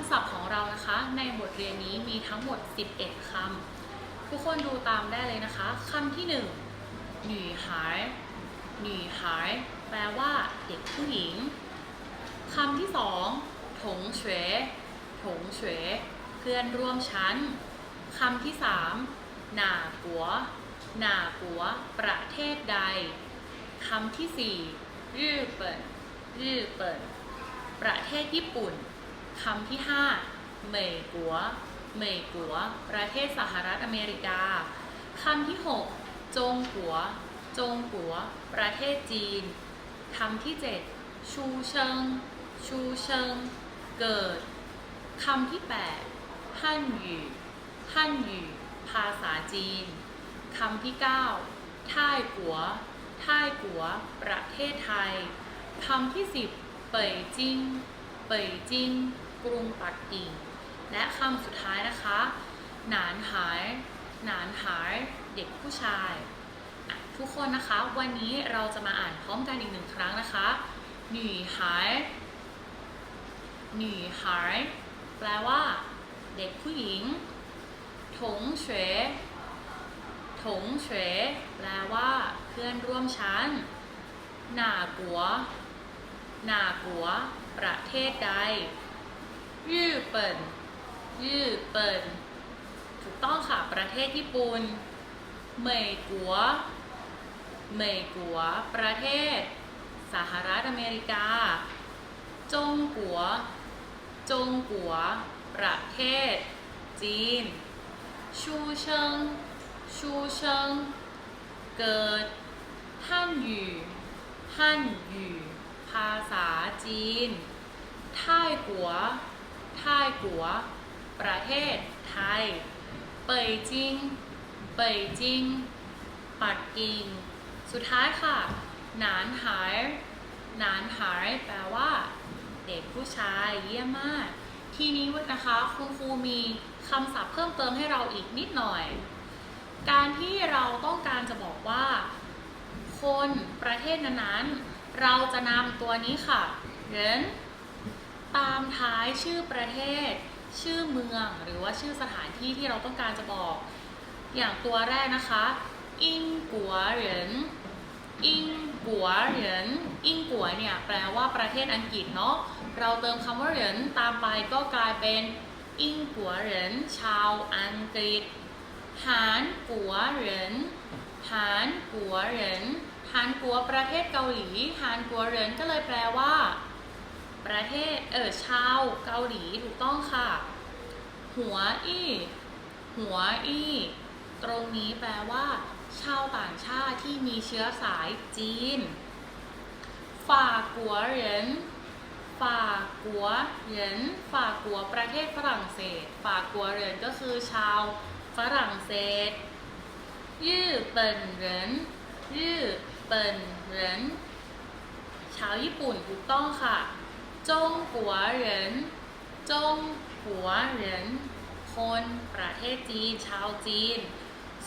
ำศัพท์ของเรานะคะ ในบทเรียนนี้มีทั้งหมด 11 คำ ทุกคนดูตามได้เลยนะคะคำที่หนึ่งหนีหายหนีหายแปลว่าเด็กผู้หญิงคำที่สองถงเฉวถงเฉวเพื่อนร่วมชั้นคำที่สามหนากัวหนากัว ประเทศใดคำที่สี่รื่อเปิ่นรื่อเปิ่นประเทศญี่ปุ่น คำที่ห้าเหมยกัวเหมยกัว ประเทศสหรัฐอเมริกาคำที่หกจงกัว จงกัว ประเทศจีนคำที่เจ็ดชูเชิง ชูเชิง เกิดคำที่แปดฮั่นหยูฮั่นหยู่ ภาษาจีนคำที่เก้าท่ายกัว ท่ายกัว ประเทศไทยคำที่สิบเป่ยจิงเป่ยจิง กรุงปักกิ่ง และคำสุดท้ายนะคะ หนานหาย หนานหายเด็กผู้ชายทุกคนนะคะ วันนี้เราจะมาอ่านพร้อมกันอีกหนึ่งครั้งนะคะหนีหายหนีหายแปลว่า เด็กผู้หญิงถงเฉวถงเฉวแปลว่าเพื่อนร่วมชั้น หนากัว หนากัว ประเทศใด ยื่อเปิ่นยื่อเปิ่นถูกต้องค่ะ ประเทศญี่ปุ่นเมยกัวเมยกัวประเทศ สหรัฐอเมริกา จงกัว จงกัว ประเทศ จีน ชูเชิง ชูเชิง เกิดฮั่นหยูฮั่นหยูภาษาจีนท่ายกัว ท่ายกัว ประเทศไทย เป่ยจิง เปยจิง ปักกิ่ง สุดท้ายค่ะ หนานหาย หนานหายแปลว่า เด็กผู้ชายเยี่ยมมาก ทีนี้นะคะคุณครูมีคำศัพท์เพิ่มเติมให้เราอีกนิดหน่อย การที่เราต้องการจะบอกว่า คนประเทศนั้นๆ เราจะนำตัวนี้ค่ะเรน ตามท้ายชื่อประเทศ ชื่อเมือง หรือว่าชื่อสถานที่ที่เราต้องการจะบอก อย่างตัวแรกนะคะอิงกัวเหรินอิงกัวเหรินอิงกัวเนี่ยแปลว่าประเทศอังกฤษเนาะเราเติมคำว่าเหรินตามไปก็กลายเป็นอิงกัวเหรินชาวอังกฤษหานกัวเหรินหานกัวเหรินหานกัวประเทศเกาหลีหานกัวเหรินก็เลยแปลว่า ประเทศเออชาวเกาหลีถูกต้องค่ะ หัวอี้หัวอี้ตรงนี้แปลว่า ชาวต่างชาติที่มีเชื้อสายจีนฝ่ากัวเหรินฝ่ากัวเหรินฝ่ากัวประเทศฝรั่งเศสฝ่ากัวเหรินก็คือชาวฝรั่งเศสยื่อเปิ่นเหรินยื่อเปิ่นเหรินชาวญี่ปุ่นถูกต้องค่ะ จงกัวเหรินจงกัวเหรินคนประเทศจีน ชาวจีน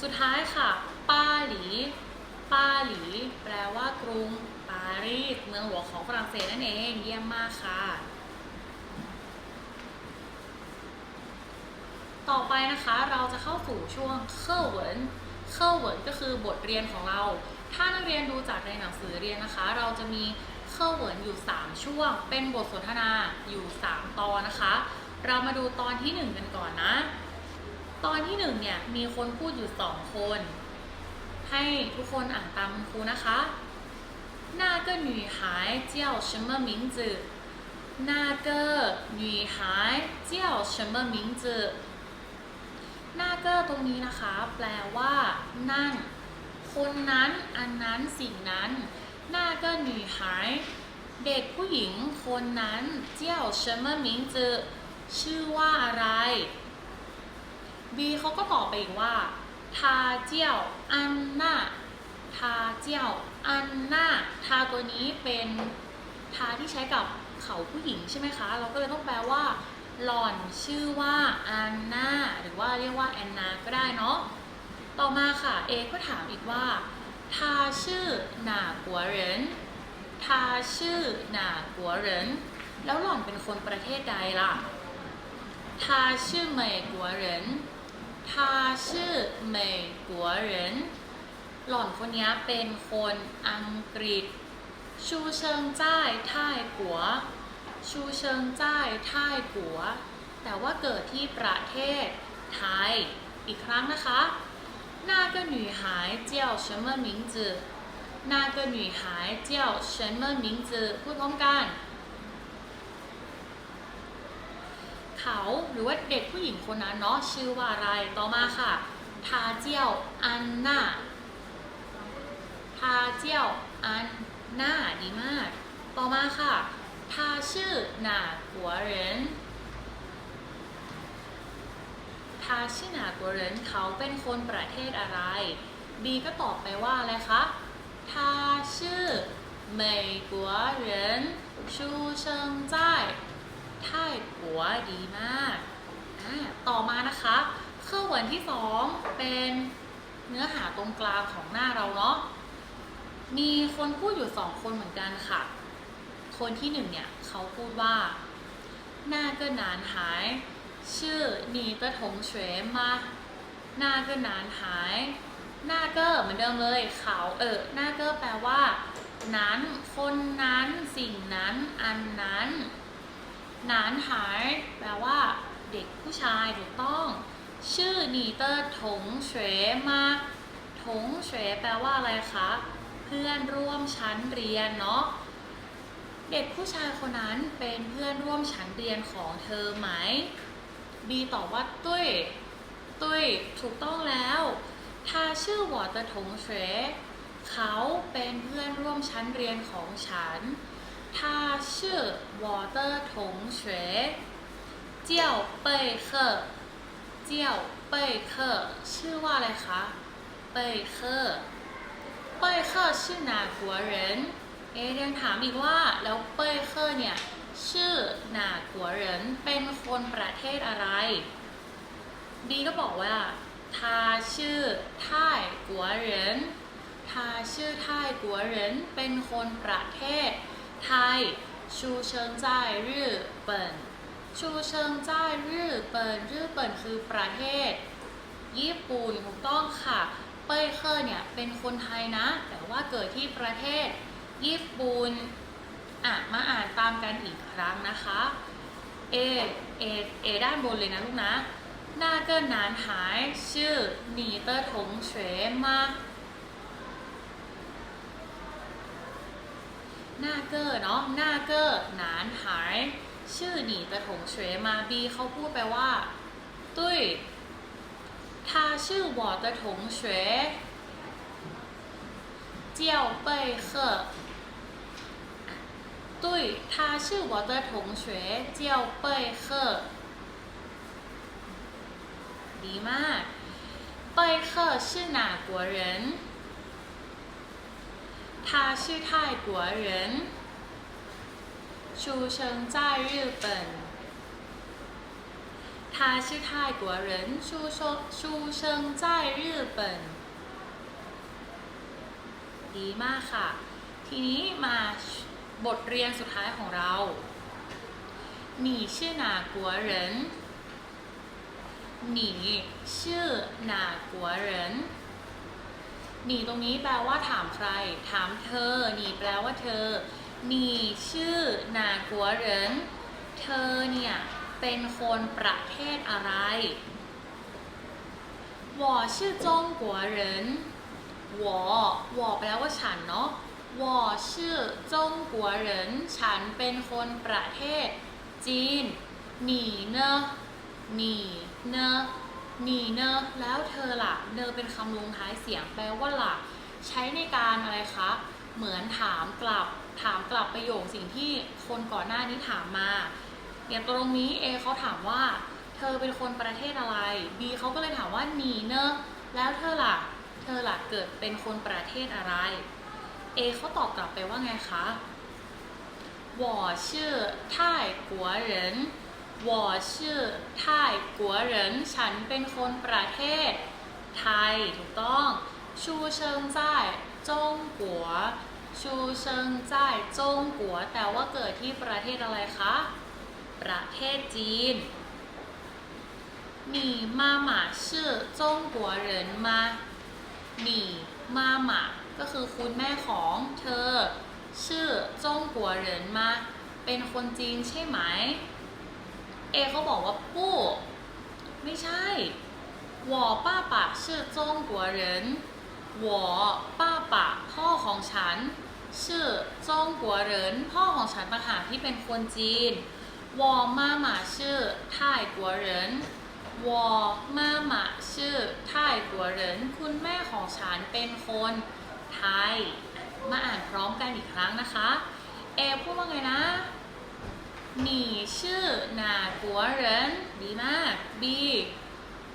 สุดท้ายค่ะปาหลีปาหลี แปลว่ากรุงปารีส เมืองหลวงของฝรั่งเศสนั่นเอง เยี่ยมมากค่ะ ต่อไปนะคะเราจะเข้าสู่ช่วงเคอร์เวินเคอร์เวินก็คือบทเรียนของเรา ถ้านักเรียนดูจากในหนังสือเรียนนะคะ เราจะมี เคอร์เวินอยู่ 3 ช่วง เป็นบทสนทนาอยู่ 3 ตอนนะคะ เรามาดูตอนที่ 1 กันก่อนนะ ตอนที่1เนี่ยมีคนพูดอยู่ 2 คน ให้ทุกคนอ่านตามคุณครูนะคะ那个女孩叫什么名字那个女孩叫什么名字หน้าเกอร์ตรงนี้นะคะ แปลว่า นั่น คนนั้น อันนั้น สิ่งนั้น หน้าเกอร์หนีหายเด็กผู้หญิงคนนั้นเจียวเชมเมอร์มิงจือชื่อว่าอะไรบีเขาก็ตอบไปอีกว่าทาเจียวอันน่าทาเจียวอันน่าทาตัวนี้เป็นทาที่ใช้กับเขาผู้หญิงใช่ไหมคะ เราก็เลยต้องแปลว่า หล่อนชื่อว่าอันนาหรือว่าเรียกว่าแอนนาก็ได้เนาะ ต่อมาค่ะ เอก็ถามอีกว่า ทาชื่อหนากัวเหรนทาชื่อหนากัวเหรนแล้วหล่อนเป็นคนประเทศใดล่ะทาชื่อเมยกัวเหรนทาชื่อเมยกัวเหรนหล่อนคนนี้เป็นคนอังกฤษชูเชิงจ้ายท่ายกัวชูเชิงจ้ายท่ายกัวแต่ว่าเกิดที่ประเทศไทย อีกครั้งนะคะ 那个女孩叫什么名字那个女孩叫什么名字พูดพร้อมกัน เขาหรือว่าเด็กผู้หญิงคนนั้นเนาะชื่อว่าอะไร ต่อมาค่ะ ทาเจียวอันนาทาเจียวอันนาดีมาก ต่อมาค่ะ ทาชื่อหนากัวเหริน ทาชื่อหนากัวเหรินเขาเป็นคนประเทศอะไร บีก็ตอบไปว่าอะไรคะทาชื่อ美国人出生在ไท่กัวดีมากอ่าต่อมานะคะเครื่องวันที่สองเป็นเนื้อหาตรงกลางของหน้าเราเนาะ มีคนพูดอยู่สองคนเหมือนกันค่ะ คนที่หนึ่งเนี่ยเขาพูดว่าหน้าก็นานหาย ชื่อนีเตอร์ถงเฉวยมาหน้าก็นานหายหน้ากอร์เหมือนเดิมเลยเขาเออหน้ากอร์แปลว่า นั้นคนนั้นสิ่งนั้น อันนั้นนานหายแปลว่า เด็กผู้ชายถูกต้อง ชื่อนีเตอร์ถงเฉวยมาถงเฉวยแปลว่าอะไรคะเพื่อนร่วมชั้นเรียนเนาะเด็กผู้ชายคนนั้นเป็นเพื่อนร่วมชั้นเรียนของเธอไหม บีตอบว่าตุ้ยตุ้ยถูกต้องแล้วถ้าชื่อวอเตอร์ทงเฉเขาเป็นเพื่อนร่วมชั้นเรียนของฉัน ถ้าชื่อวอเตอร์ทงเฉเจียวเปยเคอเจียวเปยเคอชื่อว่าอะไรคะเปยเคอเปยเคอชื่อนาหัวเรนเอเรียนถามอีกว่าแล้วเปยเคอเนี่ย ชื่อหนาขัวเหรินเป็นคนประเทศอะไรบีก็บอกว่าทาชื่อไทยกัวเหรินทาชื่อไทยกัวเหรินเป็นคนประเทศไทยชูเชิงใจรือเปิ่นชูเชิงใจรือเปิ่นรือเปิ่นคือประเทศ ญี่ปุ่นถูกต้องค่ะ เป้ยเคอร์เนี่ยเป็นคนไทยนะ แต่ว่าเกิดที่ประเทศ ญี่ปุ่น อะมาอ่านตามกันอีกครั้งนะคะเอเอเอด้านบนเลยนะลูกนะหน้าเกินนานหายชื่อหนีเตอร์ถงเฉมาหน้าเกอเนาะหน้าเกอนานหายชื่อหนีกระถงเฉมาบีเขาพูดไปว่า ตุ้ยถ้าชื่อวอเตอร์ถงเฉเจียวเป้ยเคอร์ 赫对他是我的同学叫贝赫ดีมาก贝赫是哪国人他是泰国人，出生在日本。他是泰国人，出生出生在日本。ดีมากค่ะ ทีนี้มา บทเรียนสุดท้ายของเรา你是哪国人你是哪国人หนีตรงนี้แปลว่าถามใคร ถามเธอหนีแปลว่าเธอหนีชื่อนากัวเหรินเธอเนี่ย เป็นคนประเทศอะไร我是中国人我我แปลว่าฉันเนาะ 我是中国人ฉันเป็นคนประเทศ จีนหนีเนอะหนีเนอะหนีเนอะแล้วเธอล่ะ เนอเป็นคำลงท้ายเสียงแปลว่าล่ะ ใช้ในการอะไรคะ เหมือนถามกลับ ถามกลับประโยคสิ่งที่คนก่อนหน้านี้ถามมา อย่างตรงนี้ A เขาถามว่า เธอเป็นคนประเทศอะไร B เขาก็เลยถามว่าหนีเนอะแล้วเธอล่ะ เธอล่ะเกิดเป็นคนประเทศอะไร A เขาตอบกลับไปว่าไงคะ ผ 我是泰国人我是泰国人ฉันเป็นคนประเทศ ไทยถูกต้องชูเชิงจ้ายจงกัวชูเชิงจ้ายจงกัวแต่ว่าเกิดที่ประเทศอะไรคะ ประเทศจีน你妈妈是中国人吗你妈妈 ก็คือคุณแม่ของเธอ ชื่อจงกัวเหรินมา เป็นคนจีนใช่ไหม เอเขาบอกว่าปู้ไม่ใช่我爸爸是中国人我爸爸พ่อของฉัน ชื่อจงกัวเหรินพ่อของฉันต่างหากที่เป็นคนจีน我妈妈是泰国人我妈妈是泰国人คุณแม่ของฉันเป็นคน ไทย มาอ่านพร้อมกันอีกครั้งนะคะ เอพูดว่าไงนะ你是哪国人ดีมาก B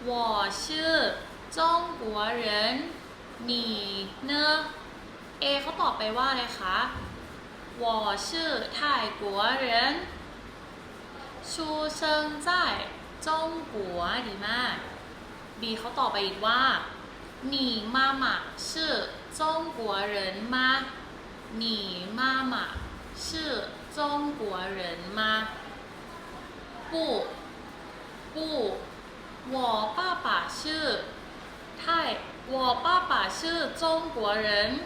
我是中国人你呢เอเขาตอบไปว่าอะไรคะ我是泰国人出生在中国ดีมาก B เขาตอบไปอีกว่า你妈妈是 中国人吗你妈妈是中国人吗不不我爸爸是泰我爸爸是中国人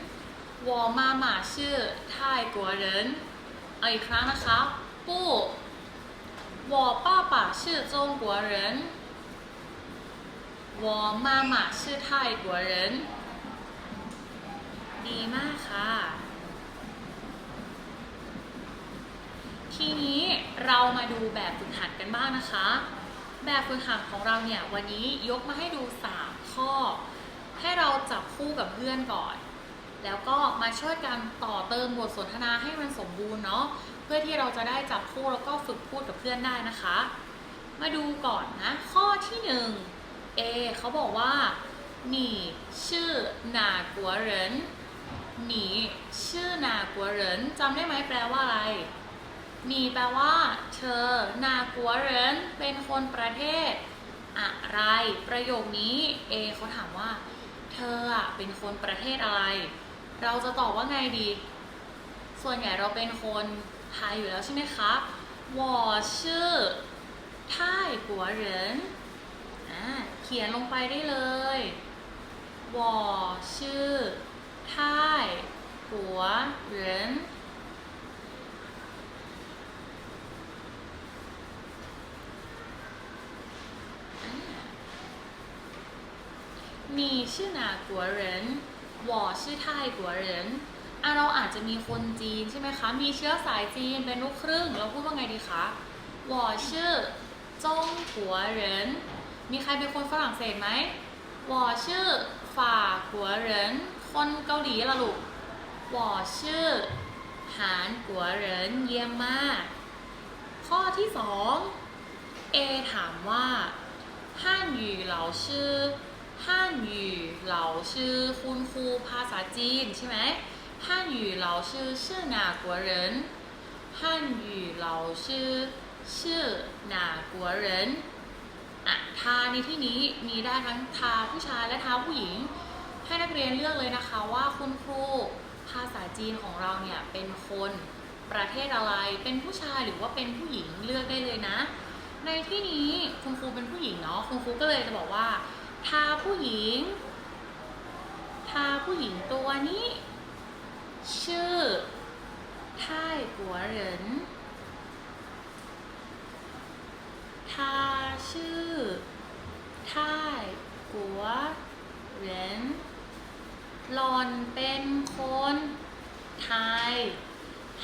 我妈妈是泰国人เอาอีกครั้งนะคะ不我爸爸是中国人我妈妈是泰国人 ดีมากค่ะ ทีนี้เรามาดูแบบฝึกหัดกันบ้างนะคะ แบบฝึกหัดของเราเนี่ยวันนี้ยกมาให้ดู 3 ข้อ ให้เราจับคู่กับเพื่อนก่อน แล้วก็มาช่วยกันต่อเติมบทสนทนาให้มันสมบูรณ์เนาะ เพื่อที่เราจะได้จับคู่แล้วก็ฝึกพูดกับเพื่อนได้นะคะ มาดูก่อนนะ ข้อที่หนึ่ง A เขาบอกว่า你是哪国人 หนีชื่อนากัวเหรินจำได้ไหมแปลว่าอะไรหนีแปลว่า เธอ นากัวเหรินเป็นคนประเทศ อะไร ประโยคนี้เอเขาถามว่า เธอเป็นคนประเทศอะไร เราจะตอบว่าไงดี ส่วนใหญ่เราเป็นคนไทยอยู่แล้วใช่ไหมคะวอชื่อไทยกัวเหรินเขียนลงไปได้เลยวอชื่อ 我是泰国人你是哪国人我是泰国人อ่ะเราอาจจะมีคนจีนใช่ไหมคะ มีเชื้อสายจีนเป็นลูกครึ่ง เราพูดว่าไงดีคะ我是中国人มีใครเป็นคนฝรั่งเศสไหม我是法国人 คนเกาหลีล่ะลูกวอชื่อหานกัวเหรินเยี่ยมมาก ข้อที่สองเอถามว่าฮั่นยูเหาชื่อฮั่นยูเหาชื่อคุณครูภาษาจีนใช่ไหมฮั่นยูเหลาชื่อชื่อหนกัวเหรินฮั่นยูเหาชื่อชื่อหนกัวเหรินอะทาในที่นี้มีได้ทั้งทาผู้ชายและทาผู้หญิง ให้นักเรียนเลือกเลยนะคะว่าคุณครูภาษาจีนของเราเนี่ยเป็นคนประเทศอะไร เป็นผู้ชายหรือว่าเป็นผู้หญิงเลือกได้เลยนะ ในที่นี้คุณครูเป็นผู้หญิงเนาะคุณครูก็เลยจะบอกว่าทาผู้หญิงทาผู้หญิงตัวนี้ ชื่อไท่กัวเหรินทาชื่อไท่กัวเหริน หลอนเป็นคนไทย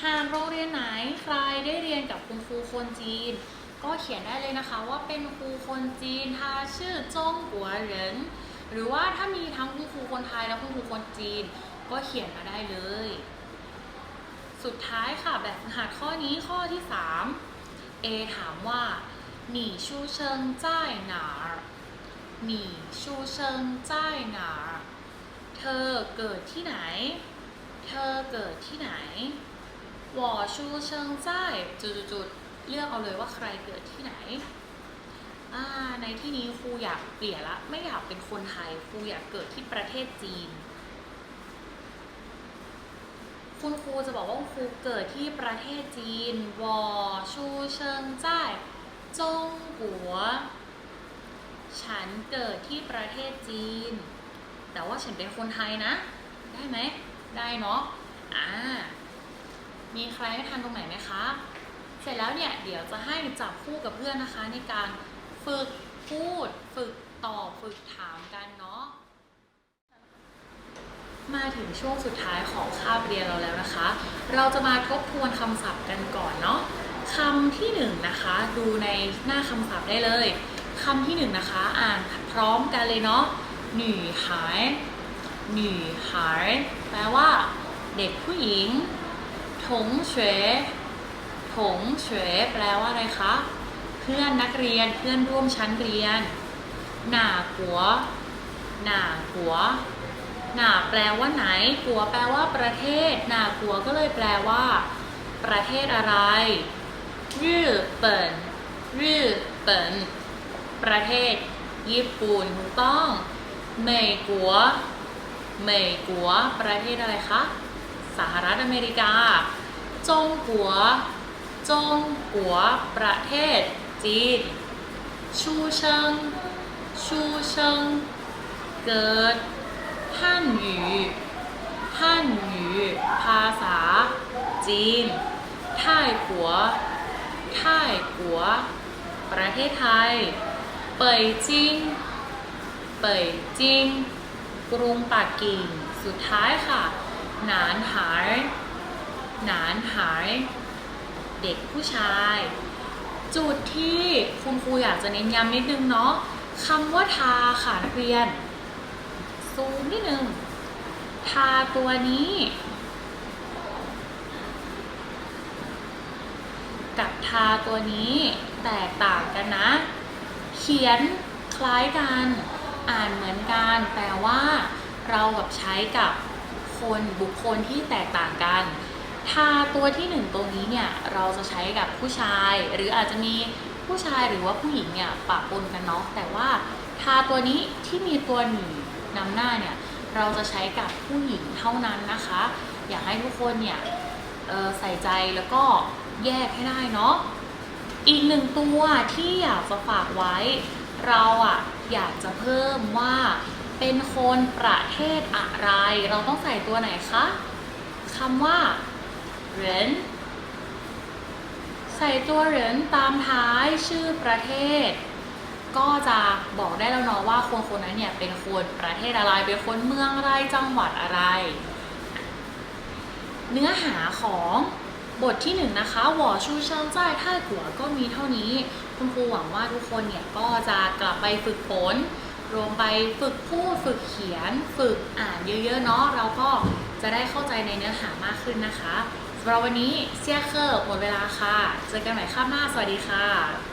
หากโรงเรียนไหนใครได้เรียนกับคุณครูคนจีน ก็เขียนได้เลยนะคะว่าเป็นครูคนจีนทาชื่อจงหัวเหรินหรือว่าถ้ามีทั้งคุณครูคนไทยและคุณครูคนจีน ก็เขียนมาได้เลย สุดท้ายค่ะแบบหาข้อนี้ข้อที่ 3 A ถามว่าหนีชูเชิงจ้ายหนาหนีชูเชิงจ้ายหนา ธอเกิดที่ไหน เธอเกิดที่ไหนวอชูเชิงใจายจุดๆเลือกเอาเลยว่าใครเกิดที่ไหน ในที่นี้ครูอยากเปลี่ยนละ ไม่อยากเป็นคนไทยครูอยากเกิดที่ประเทศจีน คุณครูจะบอกว่าครูเกิดที่ประเทศจีนวอชูเชิงจ่ายจงกัวฉันเกิดที่ประเทศจีน แต่ว่าฉันเป็นคนไทยนะ ได้ไหม ได้เนาะ อ่า มีใครไม่ทันตรงไหนไหมคะเสร็จแล้วเนี่ยเดี๋ยวจะให้จับคู่กับเพื่อนนะคะ ในการฝึกพูด ฝึกตอบ ฝึกถามกันเนาะ มาถึงช่วงสุดท้ายของคาบเรียนเราแล้วนะคะ เราจะมาทบทวนคำศัพท์กันก่อนเนาะคำที่หนึ่งนะคะดูในหน้าคำศัพท์ได้เลยคำที่หนึ่งนะคะ อ่านพร้อมกันเลยเนาะ หนีหายหนีหายแปลว่า เด็กผู้หญิง ถงเฉวถงเฉวแปลว่าอะไรคะ เพื่อนนักเรียนเพื่อนร่วมชั้นเรียน หน่ากัว หน่ากัว หน่าแปลว่าไหนกัวแปลว่าประเทศ หน่ากัวก็เลยแปลว่า ประเทศอะไรรื่อเปิ่นรื่อเปิ่นประเทศญี่ปุ่นถูกต้อง เมยกัวเมกัวประเทศอะไรคะ สหรัฐอเมริกา จงกัว จงกัว ประเทศ จีน ชูเชิง ชูเชิง เกิดฮั่นหยูฮั่นหยูภาษา จีนท่ายกัวท่ายกัว ประเทศไทย เป่ยจิง เป่ยจิงกรุงปักกิ่ง สุดท้ายค่ะ หนานหายหนานหายเด็กผู้ชาย จุดที่คุณครูอยากจะเน้นย้ำนิดนึงเนาะคำว่าทาค่ะนักเรียน ซูมนิดนึง ทาตัวนี้ กับทาตัวนี้แตกต่างกันนะ เขียนคล้ายกัน อ่านเหมือนกัน แต่ว่าเรากับใช้กับคนบุคคลที่แตกต่างกันทาตัวที่หนึ่งตรงนี้เนี่ยเราจะใช้กับผู้ชาย หรืออาจจะมีผู้ชายหรือว่าผู้หญิงเนี่ยปะปนกันเนาะแต่ว่าทาตัวนี้ที่มีตัวหนีนำหน้าเนี่ยเราจะใช้กับผู้หญิงเท่านั้นนะคะ อยากให้ทุกคนเนี่ยใส่ใจแล้วก็แยกให้ได้เนาะอีกหนึ่งตัวที่อยากจะฝากไว้ เราอะ อยากจะเพิ่มว่าเป็นคนประเทศอะไร เราต้องใส่ตัวไหนคะคำว่าเหรินใส่ตัวเหรินตามท้ายชื่อประเทศ ก็จะบอกได้แล้วเนาะว่าคนคนนั้นเนี่ยเป็นคนประเทศอะไร เป็นคนเมืองอะไรจังหวัดอะไร เนื้อหาของบทที่หนึ่งนะคะวอชูเชิงจ้ายท่ายกัวก็มีเท่านี้ คุณครูหวังว่าทุกคนเนี่ยก็จะกลับไปฝึกฝนรวมไปฝึกพูดฝึกเขียน ฝึกอ่านเยอะๆเนาะเราก็จะได้เข้าใจในเนื้อหามากขึ้นนะคะสำหรับวันนี้เซียเคอร์หมดเวลาค่ะ เจอกันใหม่คาบหน้า สวัสดีค่ะ